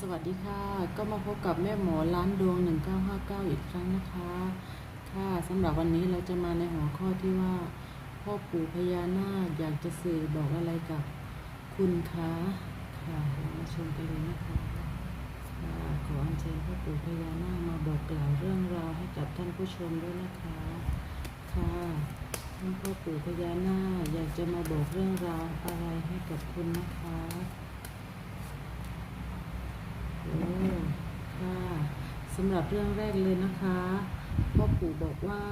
สวัสดีค่ะ ก็มาพบกับแม่หมอร้านดวง 1959 อีกครั้งนะคะ ค่ะสำหรับวันนี้เราจะมาในหัวข้อที่ว่า พ่อปู่พญานาคอยากจะสื่อบอกอะไรกับคุณคะค่ะเรามาชมกันเลยนะคะค่ะขออัญเชิญพ่อปู่พญานาคมาบอกกล่าวเรื่องราวให้กับท่านผู้ชมด้วยนะคะ ค่ะท่านพ่อปู่พญานาคอยากจะมาบอกเรื่องราวอะไรให้กับคุณนะคะ ค่ะสำหรับเรื่องแรกเลยนะคะพ่อปู่บอกว่า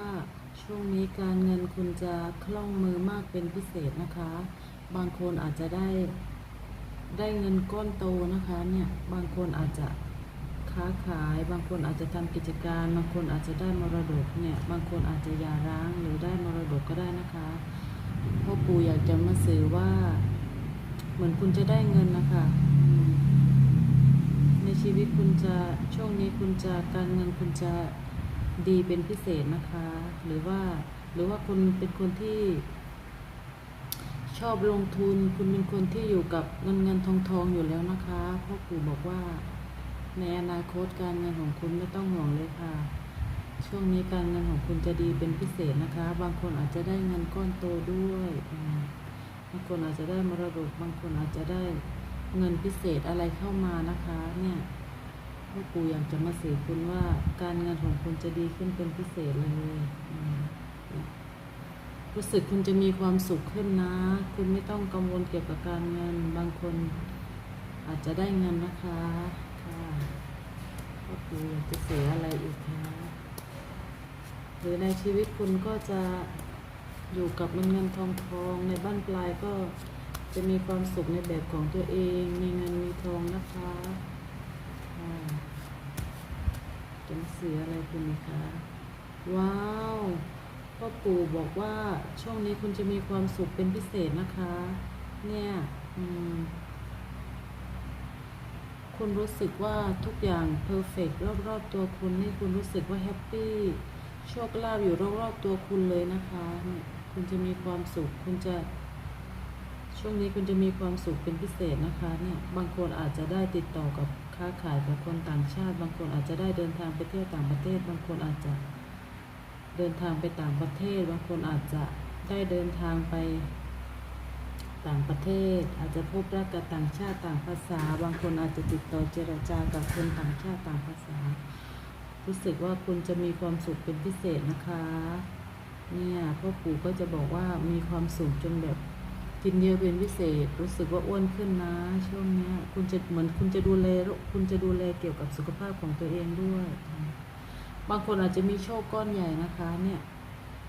ช่วงนี้การเงินคุณจะคล่องมือมากเป็นพิเศษนะคะ บางคนอาจจะได้ได้เงินก้อนโตนะคะเนี่ยบางคนอาจจะค้าขาย บางคนอาจจะทำกิจการ บางคนอาจจะได้มรดกเนี่ยบางคนอาจจะยาร้างหรือได้มรดกก็ได้นะคะพ่อปู่อยากจะมาสื่อว่า เหมือนคุณจะได้เงินนะคะอืม ชีวิตคุณจะช่วงนี้คุณจะการเงินคุณจะดีเป็นพิเศษนะคะ หรือว่าหรือว่าคุณเป็นคนที่ ชอบลงทุน คุณเป็นคนที่อยู่กับเงินเงินทองทองอยู่แล้วนะคะพ่อปู่บอกว่า ในอนาคตการเงินของคุณไม่ต้องห่วงเลยค่ะ ช่วงนี้การเงินของคุณจะดีเป็นพิเศษนะคะ บางคนอาจจะได้เงินก้อนโตด้วยบางคนอาจจะได้มรดกบางคนอาจจะได้ เงินพิเศษอะไรเข้ามานะคะ เนี่ยพ่อปู่อยากจะมาสื่อคุณว่าการเงินของคุณจะดีขึ้นเป็นพิเศษเลยรู้สึกคุณจะมีความสุขขึ้นนะ คุณไม่ต้องกังวลเกี่ยวกับการเงิน บางคนอาจจะได้เงินนะคะค่ะพ่อปู่อยากจะเสียอะไรอีกคะหรือในชีวิตคุณก็จะอยู่กับเงินเงินทองทองในบ้านปลายก็ จะมีความสุขในแบบของตัวเอง มีเงินมีทองนะคะจะมาเสียอะไรคุณคะ ว้าวพ่อปู่บอกว่าช่วงนี้คุณจะมีความสุขเป็นพิเศษนะคะ เนี่ยคุณรู้สึกว่าทุกอย่างเพอร์เฟกรอบๆตัวคุณนี่คุณรู้สึกว่าแฮปปี้โชคลาภอยู่รอบๆตัวคุณเลยนะคะ คุณจะมีความสุข คุณจะ ช่วงนี้คุณจะมีความสุขเป็นพิเศษนะคะเนี่ยบางคนอาจจะได้ติดต่อกับค้าขายกับคนต่างชาติ บางคนอาจจะได้เดินทางไปเที่ยวต่างประเทศ บางคนอาจจะเดินทางไปต่างประเทศ บางคนอาจจะได้เดินทางไปต่างประเทศ อาจจะพบรักกับต่างชาติต่างภาษา บางคนอาจจะติดต่อเจรจากับคนต่างชาติต่างภาษา รู้สึกว่าคุณจะมีความสุขเป็นพิเศษนะคะ เนี่ยพ่อปู่ก็จะบอกว่ามีความสุขจนแบบ กินเยอะเป็นพิเศษ รู้สึกว่าอ้วนขึ้นนะ ช่วงนี้คุณจะเหมือนคุณจะดูแลคุณจะดูแลเกี่ยวกับสุขภาพของตัวเองด้วย บางคนอาจจะมีโชคก้อนใหญ่นะคะ เนี่ย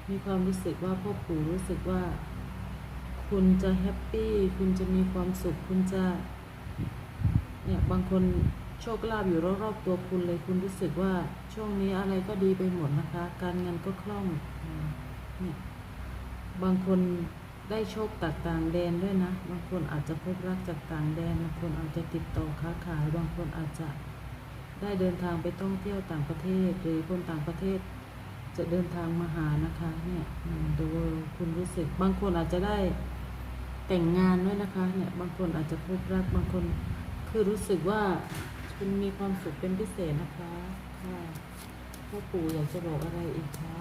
มีความรู้สึกว่าพ่อปู่รู้สึกว่า คุณจะแฮปปี้ คุณจะมีความสุข คุณจะ เนี่ย บางคนโชคลาภอยู่รอบๆตัวคุณเลย คุณรู้สึกว่าช่วงนี้อะไรก็ดีไปหมดนะคะ การเงินก็คล่อง เนี่ย บางคน ได้โชคจากต่างแดนด้วยนะ บางคนอาจจะพบรักจากต่างแดน บางคนอาจจะติดต่อค้าขาย บางคนอาจจะได้เดินทางไปท่องเที่ยวต่างประเทศ หรือคนต่างประเทศ จะเดินทางมาหานะคะเนี่ยดูคุณรู้สึก บางคนอาจจะได้แต่งงานด้วยนะคะเนี่ย บางคนอาจจะพบรัก บางคนคือรู้สึกว่าคุณมีความสุขเป็นพิเศษนะคะค่ะพ่อปู่อยากจะบอกอะไรอีกคะ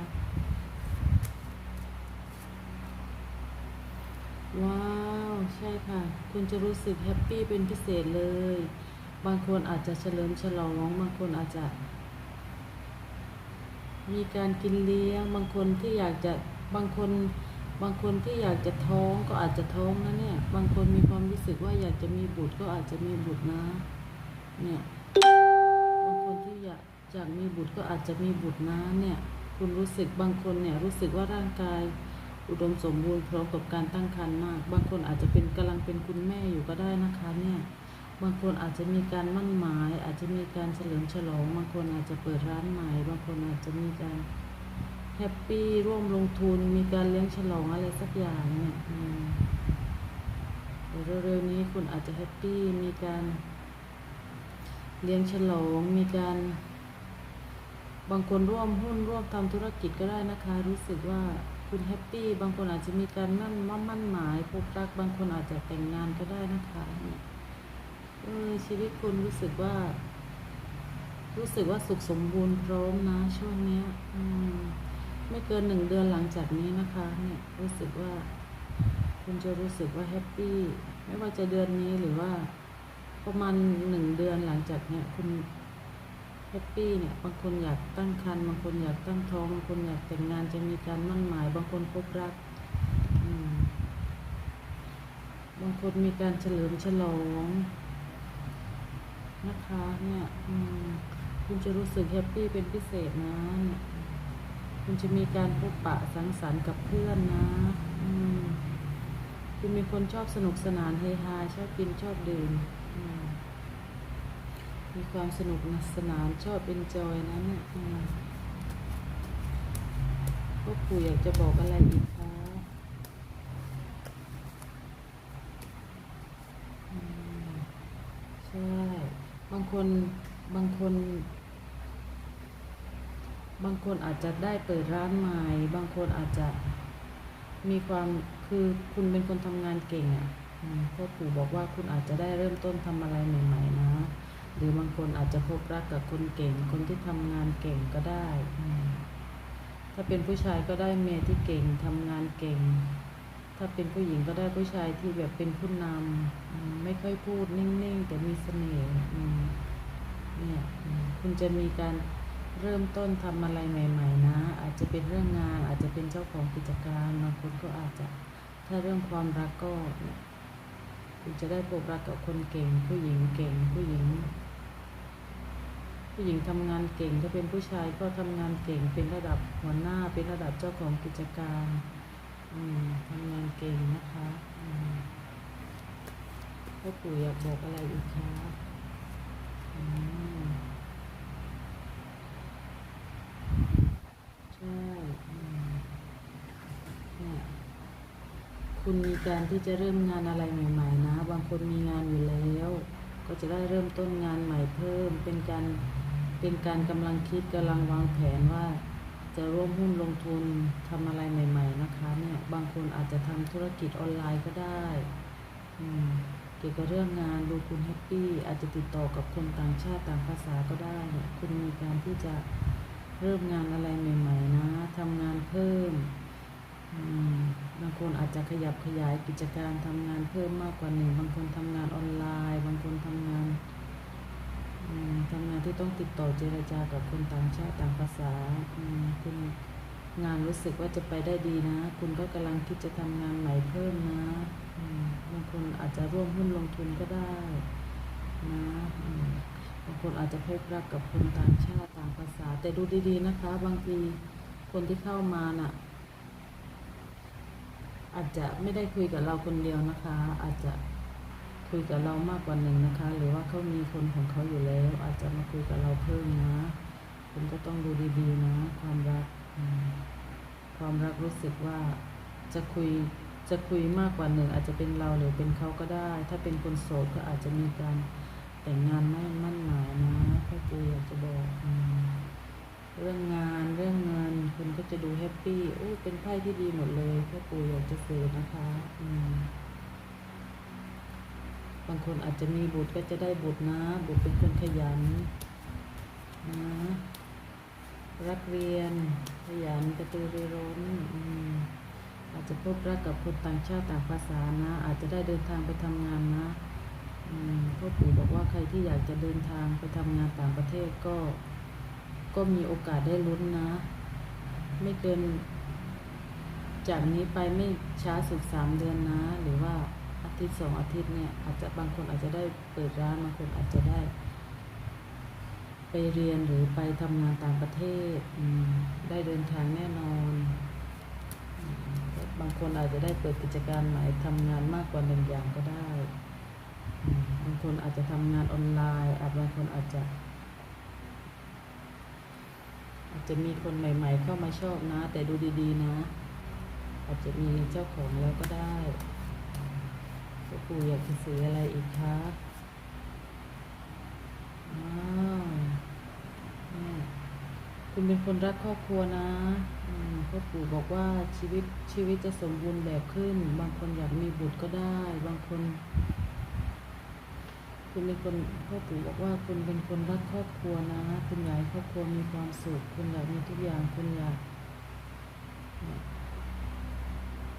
ว้าว ใช่ค่ะ คุณจะรู้สึกแฮปปี้เป็นพิเศษเลย บางคนอาจจะเฉลิมฉลองบางคนอาจจะ มีการกินเลี้ยง บางคนที่อยากจะบางคนบางคนที่อยากจะท้องก็อาจจะท้องนะเนี่ย บางคนมีความรู้สึกว่าอยากจะมีบุตรก็อาจจะมีบุตรนะ เนี่ย บางคนที่อยากอยากมีบุตรก็อาจจะมีบุตรนะเนี่ย คุณรู้สึกบางคนเนี่ยรู้สึกว่าร่างกาย อุดมสมบูรณ์พร้อมกับการตั้งครรภ์มาก บางคนอาจจะเป็นกำลังเป็นคุณแม่อยู่ก็ได้นะคะเนี่ย บางคนอาจจะมีการมั่นหมาย อาจจะมีการเฉลิมฉลอง บางคนอาจจะเปิดร้านใหม่ บางคนอาจจะมีการแฮปปี้ร่วมลงทุน มีการเลี้ยงฉลองอะไรสักอย่างเนี่ยเร็วๆนี้คุณอาจจะแฮปปี้ มีการเลี้ยงฉลอง มีการบางคนร่วมหุ้นร่วมทำธุรกิจก็ได้นะคะ รู้สึกว่า คุณแฮปปี้บางคนอาจจะมีการมั่นมั่นมั่นหมายพบรักบางคนอาจจะแต่งงานก็ได้นะคะเนี่ยเออชีวิตคุณรู้สึกว่า รู้สึกว่าสุขสมบูรณ์พร้อมนะ ช่วงเนี้ยอืมไม่เกินหนึ่งเดือนหลังจากนี้นะคะ เนี่ยรู้สึกว่า คุณจะรู้สึกว่าแฮปปี้ไม่ว่าจะเดือนนี้หรือว่า ประมาณหนึ่งเดือนหลังจากเนี้ยคุณ แฮปปี้เนี่ยบางคนอยากตั้งครรภ์บางคนอยากตั้งท้องบางคนอยากแต่งงานจะมีการมั่นหมาย บางคนพบรักบางคนมีการเฉลิมฉลองนะคะเนี่ยคุณจะรู้สึกแฮปปี้เป็นพิเศษนะเนี่ยคุณจะมีการพบปะสังสรรค์กับเพื่อนนะคุณมีคนชอบสนุกสนานเฮฮาชอบกินชอบดื่ม มีความสนุกสนานชอบเอนจอยนะเนี่ยอืมพวกปู่อยากจะบอกอะไรอีกคะใช่ บางคนบางคน บางคนอาจจะได้เปิดร้านใหม่ บางคนอาจจะมีความคือคุณเป็นคนทำงานเก่งอะพ่อปู่บอกว่าคุณอาจจะได้เริ่มต้นทำอะไรใหม่ ๆ นะ หรือบางคนอาจจะพบรักกับคนเก่ง คนที่ทำงานเก่งก็ได้อืมถ้าเป็นผู้ชายก็ได้เมียที่เก่งทำงานเก่ง ถ้าเป็นผู้หญิงก็ได้ผู้ชายที่แบบเป็นผู้นำอืมไม่ค่อยพูดนิ่งๆ แต่มีเสน่ห์อืมเนี่ยอืมคุณจะมีการเริ่มต้นทำอะไรใหม่ ๆ นะ อาจจะเป็นเรื่องงาน อาจจะเป็นเจ้าของกิจการบางคนก็อาจจะถ้าเรื่องความรักก็เนี่ยคุณจะได้พบรักกับคนเก่ง ผู้หญิงเก่งผู้หญิง ผู้หญิงทำงานเก่งถ้าเป็นผู้ชายก็ทำงานเก่งเป็นระดับหัวหน้าเป็นระดับเจ้าของกิจการอืมทำงานเก่งนะคะพ่อปู่อยากบอกอะไรอีกคะใช่เนี่ยคุณมีการที่จะเริ่มงานอะไรใหม่ ๆ นะ บางคนมีงานอยู่แล้ว ก็จะได้เริ่มต้นงานใหม่เพิ่มเป็นการ เป็นการกำลังคิดกำลังวางแผนว่า จะร่วมหุ้นลงทุนทำอะไรใหม่ ๆ นะคะเนี่ยบางคนอาจจะทำธุรกิจออนไลน์ก็ได้เกี่ยวกับเรื่องงานดูคุณแฮปปี้อาจจะติดต่อกับคนต่างชาติต่างภาษาก็ได้เนี่ยคุณมีการที่จะเริ่มงานอะไรใหม่ ๆ นะทำงานเพิ่มมบางคนอาจจะขยับขยายกิจการทำงานเพิ่มมากกว่าหนึ่งบางคนทำงานออนไลน์ บางคนทำงาน ทำงานที่ต้องติดต่อเจรจากับคนต่างชาติต่างภาษาคุณงานรู้สึกว่าจะไปได้ดีนะ คุณก็กำลังคิดจะทำงานใหม่เพิ่มนะบางคนอาจจะร่วมหุ้นลงทุนก็ได้นะบางคนอาจจะพบรักกับคนต่างชาติต่างภาษา แต่ดูดีๆนะคะ บางทีคนที่เข้ามาน่ะ อาจจะไม่ได้คุยกับเราคนเดียวนะคะ อาจจะ คุยกับเรามากกว่าหนึ่งนะคะ หรือว่าเขามีคนของเขาอยู่แล้ว อาจจะมาคุยกับเราเพิ่มนะ คุณก็ต้องดูดีๆนะ ความรัก ความรักรู้สึกว่าจะคุยจะคุยมากกว่าหนึ่งอาจจะเป็นเราหรือเป็นเขาก็ได้ ถ้าเป็นคนโสดก็อาจจะมีการแต่งงานไม่มั่นหมายนะพ่อปูอยากจะบอกเรื่องงานเรื่องเงินคุณก็จะดูแฮปปี้โอ้เป็นไพ่ที่ดีหมดเลยพ่อปูอยากจะสื่อนะคะ อืม บางคนอาจจะมีบุตรก็จะได้บุตรนะ บุตรเป็นคนขยันนะรักเรียนขยันกระตือรือร้นอืมอาจจะพบรักกับคนต่างชาติต่างภาษานะ อาจจะได้เดินทางไปทำงานนะพ่อปู่บอกว่าใครที่อยากจะเดินทางไปทำงานต่างประเทศก็ ก็มีโอกาสได้ลุ้นนะ ไม่เกิน จากนี้ไปไม่ช้าสุดสามเดือนนะ หรือว่า ทิตย์สองอาทิตย์เนี่ย อาจจะบางคนอาจจะได้เปิดร้านบางคนอาจจะได้ ไปเรียนหรือไปทำงานต่างประเทศได้เดินทางแน่นอนบางคนอาจจะได้เปิดกิจการใหม่ทำงานมากกว่าหนึ่งอย่างก็ได้บางคนอาจจะทำงานออนไลน์อาจบางคนอาจจะ อาจจะมีคนใหม่ ๆ เข้ามาชอบนะ แต่ดูดี ๆ นะ อาจจะมีเจ้าของแล้วก็ได้ พ่อปู่อยากจะสื่ออะไรอีกคะอ้าวเนี่ยคุณเป็นคนรักครอบครัวนะพ่อปู่บอกว่าชีวิตชีวิตจะสมบูรณ์แบบขึ้น บางคนอยากมีบุตรก็ได้ บางคน คุณเป็นคนพ่อปู่บอกว่าคุณเป็นคนรักครอบครัวนะ คุณอยากให้ครอบครัวมีความสุข คุณอยากมีทุกอย่าง คุณอยาก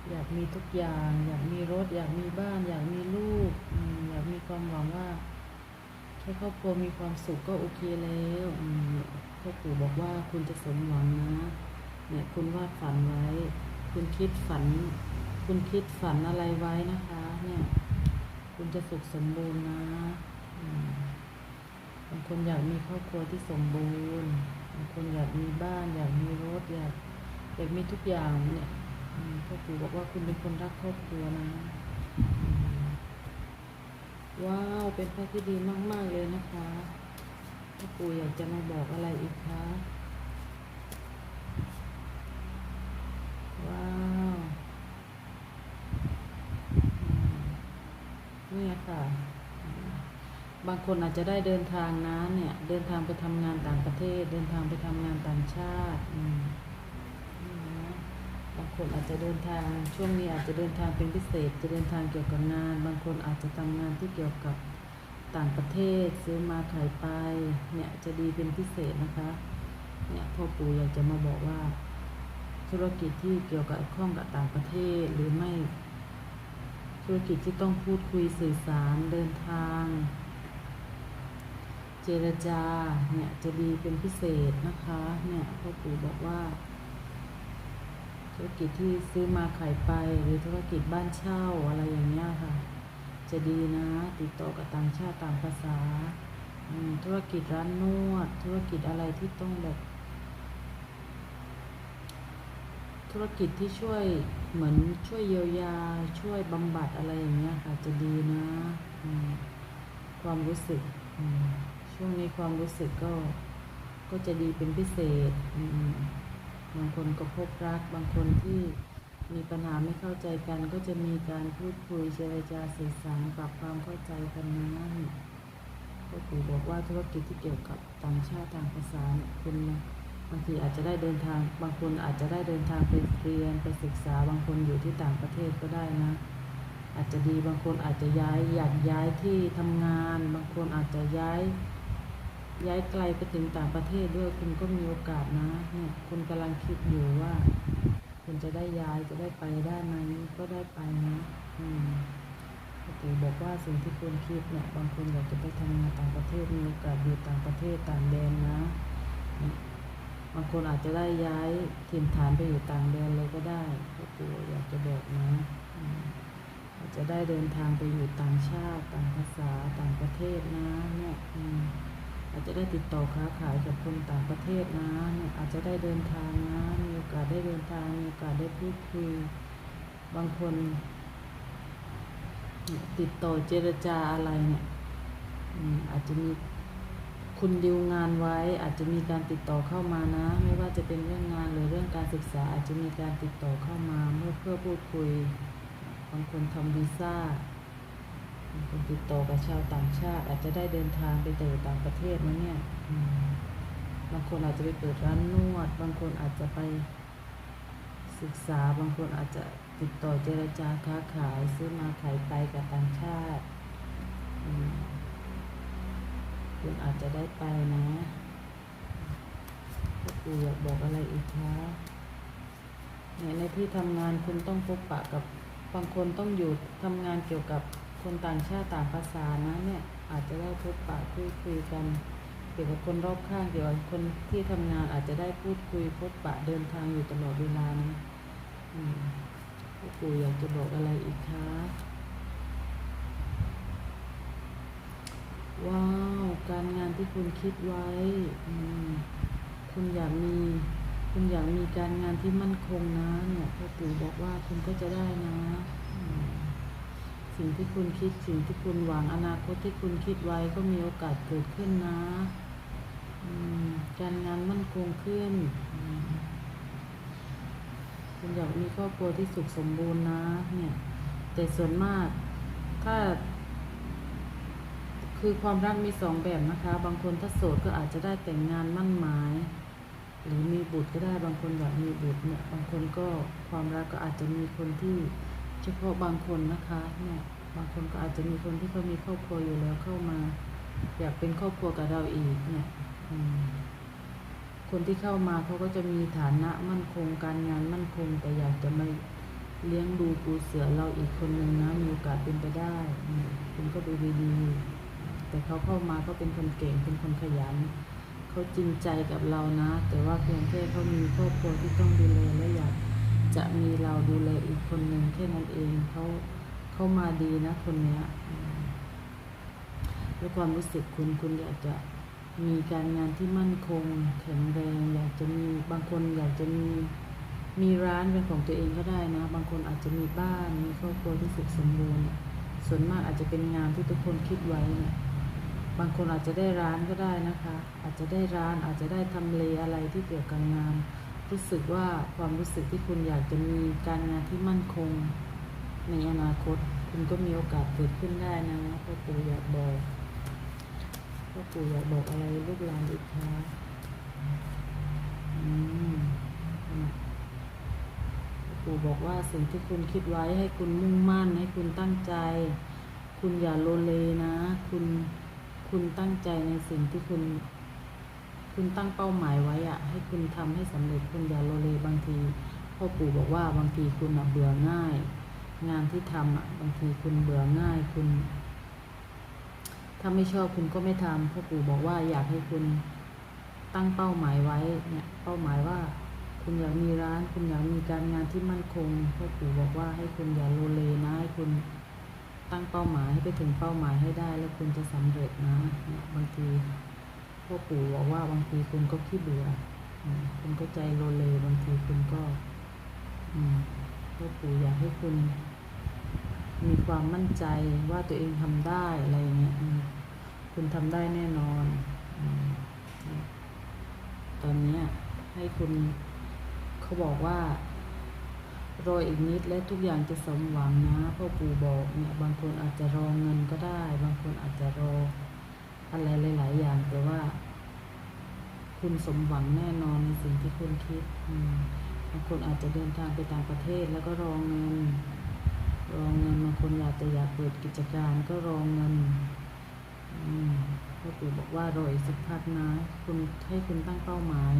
อยากมีทุกอย่าง อยากมีรถ อยากมีบ้าน อยากมีลูกอยากมีความหวังว่าแค่ครอบครัวมีความสุขก็โอเคแล้วพ่อปู่บอกว่าคุณจะสมหวังนะเนี่ยคุณวาดฝันไว้ คุณคิดฝัน คุณคิดฝันอะไรไว้นะคะ เนี่ย คุณจะสุขสมบูรณ์นะบางคนอยากมีครอบครัวที่สมบูรณ์บางคนอยากมีบ้าน อยากมีรถอยากอยากมีทุกอย่างเนี่ย พ่อปู่บอกว่าคุณเป็นคนรักครอบครัวนะ ว้าว เป็นพระที่ดีมาก ๆ เลยนะคะพ่อปู่อยากจะมาบอกอะไรอีกคะว้าวเนี่ยค่ะ บางคนอาจจะได้เดินทางนะเนี่ย เดินทางไปทำงานต่างประเทศ เดินทางไปทำงานต่างชาติอืม คนอาจจะเดินทางช่วงนี้อาจจะเดินทางเป็นพิเศษ จะเดินทางเกี่ยวกับงาน บางคนอาจจะทำงานที่เกี่ยวกับต่างประเทศซื้อมาขายไปเนี่ยจะดีเป็นพิเศษนะคะเนี่ยพ่อปู่อยากจะมาบอกว่า ธุรกิจที่เกี่ยวกับข้องกับต่างประเทศหรือไม่ ธุรกิจที่ต้องพูดคุยสื่อสารเดินทาง เจรจาเนี่ยจะดีเป็นพิเศษนะคะเนี่ยพ่อปู่บอกว่า ธุรกิจที่ซื้อมาขายไปหรือธุรกิจบ้านเช่าอะไรอย่างเงี้ยค่ะ จะดีนะ ติดต่อกับต่างชาติต่างภาษาธุรกิจร้านนวด ธุรกิจอะไรที่ต้องแบบ ธุรกิจที่ช่วยเหมือนช่วยเยียวยาช่วยบำบัดอะไรอย่างเงี้ยค่ะ จะดีนะความรู้สึกช่วงนี้ความรู้สึกก็ก็จะดีเป็นพิเศษอืม บางคนก็พบรัก บางคนที่มีปัญหาไม่เข้าใจกัน ก็จะมีการพูดคุยเจรจาสื่อสารปรับความเข้าใจกันนะก็ปู่บอกว่าธุรกิจที่เกี่ยวกับต่างชาติต่างภาษาเนี่ยคุณบางทีอาจจะได้เดินทาง บางคนอาจจะได้เดินทางไปเรียนไปศึกษา บางคนอยู่ที่ต่างประเทศก็ได้นะ อาจจะดีบางคนอาจจะย้ายอยากย้ายที่ทำงาน บางคนอาจจะย้าย ย้ายไกลไปถึงต่างประเทศด้วยคุณก็มีโอกาสนะเนี่ยคุณกำลังคิดอยู่ว่า คุณจะได้ย้ายจะได้ไปได้ไหมก็ได้ไปนะอืมปกติบอกว่าสิ่งที่คุณคิดเนี่ยบางคนอยากจะไปทำงานต่างประเทศมีโอกาสอยู่ต่างประเทศต่างแดนนะบางคนอาจจะได้ย้ายถิ่นฐานไปอยู่ต่างแดนเลยก็ได้พ่อปู่อยากจะบอกนะอืมอาจจะได้เดินทางไปอยู่ต่างชาติ ต่างภาษาต่างประเทศนะเนี่ย อาจจะได้ติดต่อค้าขายกับคนต่างประเทศนะเนี่ยอาจจะได้เดินทางนะมีโอกาสได้เดินทางมีโอกาสได้พูดคุยบางคนเนี่ยติดต่อเจรจาอะไรเนี่ยอืมอาจจะมีคุณดิวงานไว้ อาจจะมีการติดต่อเข้ามานะ ไม่ว่าจะเป็นเรื่องงานหรือเรื่องการศึกษา อาจจะมีการติดต่อเข้ามาเมื่อเพื่อพูดคุยบางคนทำวีซ่า คนติดต่อกับชาวต่างชาติ อาจจะได้เดินทางไปอยู่ต่างประเทศนะเนี่ยบางคนอาจจะไปเปิดร้านนวด บางคนอาจจะไปศึกษา บางคนอาจจะติดต่อเจรจาค้าขายซื้อมาขายไปกับต่างชาติคุณอาจจะได้ไปนะพ่อปู่อยากบอกอะไรอีกคะเนี่ยในที่ทำงานคุณต้องพบปะกับบางคนต้องอยู่ทำงานเกี่ยวกับ คนต่างชาติต่างภาษานะเนี่ยอาจจะได้พบปะพูดคุยกันเกี่ยวกับคนรอบข้างเกี่ยวกับคนที่ทำงานอาจจะได้พูดคุยพบปะเดินทางอยู่ตลอดเวลานะพ่อปู่อยากจะบอกอะไรอีกคะว้าว การงานที่คุณคิดไว้คุณอยากมี คุณอยากมีการงานที่มั่นคงนะเนี่ยพ่อปู่บอกว่าคุณก็จะได้นะ สิ่งที่คุณคิดสิ่งที่คุณหวังอนาคตที่คุณคิดไว้ก็มีโอกาสเกิดขึ้นนะการงานมั่นคงขึ้น คุณอยากมีครอบครัวที่สุขสมบูรณ์นะ เนี่ย แต่ส่วนมากถ้า คือความรักมีสองแบบนะคะ บางคนถ้าโสดก็อาจจะได้แต่งงานมั่นหมาย หรือมีบุตรก็ได้บางคนอยากมีบุตรเนี่ย บางคนก็ความรักก็อาจจะมีคนที่ เฉพาะบางคนนะคะเนี่ยบางคนก็อาจจะมีคนที่เขามีครอบครัวอยู่แล้วเข้ามา อยากเป็นครอบครัวกับเราอีกเนี่ยคนที่เข้ามาเขาก็จะมีฐานะมั่นคงการงานมั่นคง แต่อยากจะมาเลี้ยงดูปูเสือเราอีกคนหนึ่งนะมีโอกาสเป็นไปได้คุณก็ดูดีๆแต่เขาเข้ามาก็เป็นคนเก่งเป็นคนขยันเขาจริงใจกับเรานะ แต่ว่าเพียงแค่เขามีครอบครัวที่ต้องดูแลและอยาก จะมีเราดูแลอีกคนหนึ่งแค่นั้นเองเขาเขามาดีนะคนเนี้ยด้วยความรู้สึกคุณคุณอยากจะมีการงานที่มั่นคง แข็งแรง อยากจะมีบางคนอยากจะมีมีร้านเป็นของตัวเองก็ได้นะ บางคนอาจจะมีบ้านมีครอบครัวที่สุขสมบูรณ์ส่วนมากอาจจะเป็นงานที่ทุกคนคิดไว้เนี่ยบางคนอาจจะได้ร้านก็ได้นะคะ อาจจะได้ร้านอาจจะได้ทำเลอะไรที่เกี่ยวกับงาน รู้สึกว่าความรู้สึกที่คุณอยากจะมีการงานที่มั่นคงในอนาคต คุณก็มีโอกาสเกิดขึ้นได้นะพ่อปู่อยากบอกพ่อปู่อยากบอกอะไรลูกหลานอีกคะอืมปู่บอกว่าสิ่งที่คุณคิดไว้ให้คุณมุ่งมั่น ให้คุณตั้งใจ คุณอย่าโลเลนะ คุณคุณตั้งใจในสิ่งที่คุณ คุณตั้งเป้าหมายไว้อะให้คุณทำให้สำเร็จคุณอย่าโลเลบางทีพ่อปู่บอกว่าบางทีคุณอะเบื่อง่าย งานที่ทำอะบางทีคุณเบื่อง่ายคุณ ถ้าไม่ชอบคุณก็ไม่ทำพ่อปู่บอกว่าอยากให้คุณตั้งเป้าหมายไว้เนี่ยเป้าหมายว่า คุณอยากมีร้าน คุณอยากมีการงานที่มั่นคงพ่อปู่บอกว่าให้คุณอย่าโลเลนะให้คุณตั้งเป้าหมายให้ไปถึงเป้าหมายให้ได้ แล้วคุณจะสำเร็จนะเนี่ยบางที พ่อปู่บอกว่าบางทีคุณก็ขี้เบื่อคุณก็ใจโลเลบางทีคุณก็พ่อปู่อยากให้คุณ มีความมั่นใจว่าตัวเองทำได้อะไรเงี้ยคุณทำได้แน่นอน ตอนเนี้ให้คุณเขาบอกว่ารออีกนิดและทุกอย่างจะสมหวังนะพ่อปู่บอกเนี่ยบางคนอาจจะรอเงินก็ได้ บางคนอาจจะรอ อะไรหลาย ๆ อย่าง แต่ว่า คุณสมหวังแน่นอนในสิ่งที่คุณคิดบางคนอาจจะเดินทางไปต่างประเทศแล้วก็รองเงิน รองเงินบางคนอยากจะอยากเปิดกิจการก็รองเงินพ่อปู่บอกว่ารออีกสักพักนะคุณให้คุณตั้งเป้าหมาย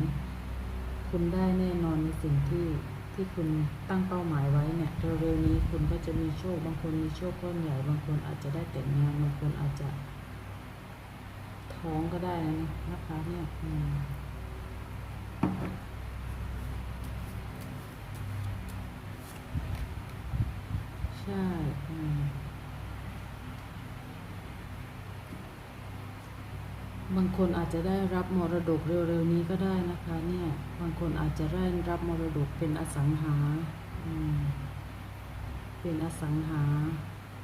คุณได้แน่นอนในสิ่งที่ที่คุณตั้งเป้าหมายไว้เนี่ยเร็วๆนี้คุณก็จะมีโชคบางคนมีโชคก้อนใหญ่บางคนอาจจะได้แต่งงานบางคนอาจจะ ท้องก็ได้นะนะคะเนี่ยอืมใช่อืมบางคนอาจจะได้รับมรดกเร็วๆนี้ก็ได้นะคะเนี่ยบางคนอาจจะได้รับมรดกเป็นอสังหาอืมเป็นอสังหา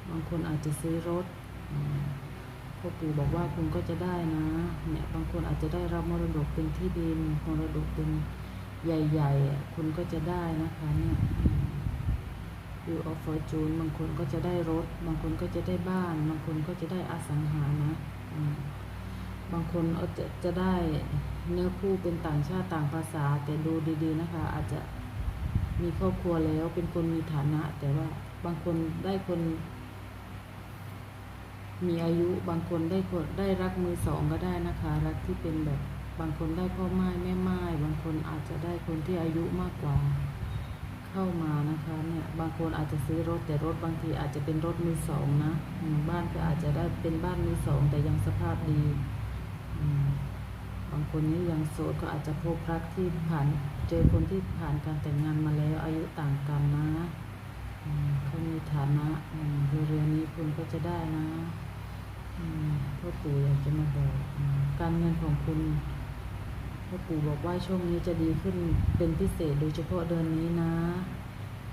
บางคนอาจจะซื้อรถอืม พ่อปู่บอกว่าคุณก็จะได้นะ เนี่ยบางคนอาจจะได้รับมรดกเป็นที่ดินมรดกเป็นใหญ่ๆอะคุณก็จะได้นะคะเนี่ยวิวออฟฟอร์จูนบางคนก็จะได้รถ บางคนก็จะได้บ้าน บางคนก็จะได้อสังหานะบางคนอาจะจะได้เนื้อคู่เป็นต่างชาติต่างภาษา แต่ดูดีๆนะคะ อาจจะมีครอบครัวแล้วเป็นคนมีฐานะ แต่ว่าบางคนได้คน มีอายุบางคนได้คนได้รักมือสองก็ได้นะคะ รักที่เป็นแบบบางคนได้พ่อไม้แม่ไม้บางคนอาจจะได้คนที่อายุมากกว่า เข้ามานะคะเนี่ยบางคนอาจจะซื้อรถแต่รถบางทีอาจจะเป็นรถมือสองนะบ้านก็อาจจะได้เป็นบ้านมือสองแต่ยังสภาพดีบางคนนี่ยังโสดก็อาจจะพบรักที่ผ่านเจอคนที่ผ่านการแต่งงานมาแล้วอายุต่างกันนะเขามีฐานะเร็วๆนี้คุณก็จะได้นะ พ่อปู่อยากจะมาบอกการเงินของคุณพ่อปู่บอกว่าช่วงนี้จะดีขึ้นเป็นพิเศษโดยเฉพาะเดือนนี้นะ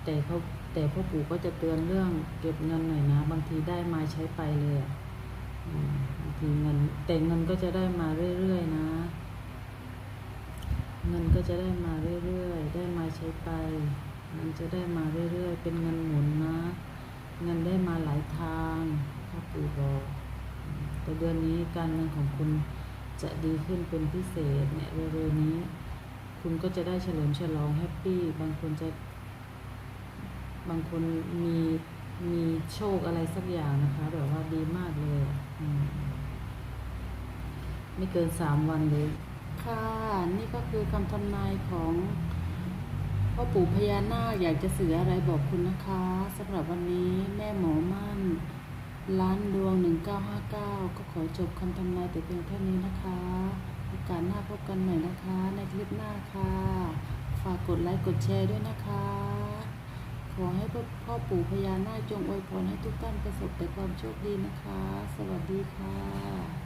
แต่เขาแต่พ่อปู่ก็จะเตือนเรื่องเก็บเงินหน่อยนะ บางทีได้มาใช้ไปเลยบางทีเงินแต่เงินก็จะได้มาเรื่อยๆนะ เงินก็จะได้มาเรื่อยๆ ได้มาใช้ไปเงินจะได้มาเรื่อยๆ เป็นเงินหมุนนะ เงินได้มาหลายทางพ่อปู่บอก แต่เดือนนี้การเงินของคุณจะดีขึ้นเป็นพิเศษเนี่ยเร็วๆนี้ คุณก็จะได้เฉลิมฉลองแฮปปี้บางคนจะบางคนมีมีโชคอะไรสักอย่างนะคะแบบว่าดีมากเลยมไม่เกินสามวันเลย ค่ะ นี่ก็คือคำทำนายของพ่อปู่พญานาคอยากจะสื่ออะไรบอกคุณนะคะสำหรับวันนี้แม่หมอมั่น ล้านดวง 1959 ก็ขอจบคำทำนายแต่เพียงเท่านี้นะคะ โอกาสหน้าพบกันใหม่นะคะ ในคลิปหน้าค่ะ ฝากกดไลค์กดแชร์ด้วยนะคะ ขอให้พ่อปู่พญานาคจงอวยพรให้ทุกท่านประสบแต่ความโชคดีนะคะ สวัสดีค่ะ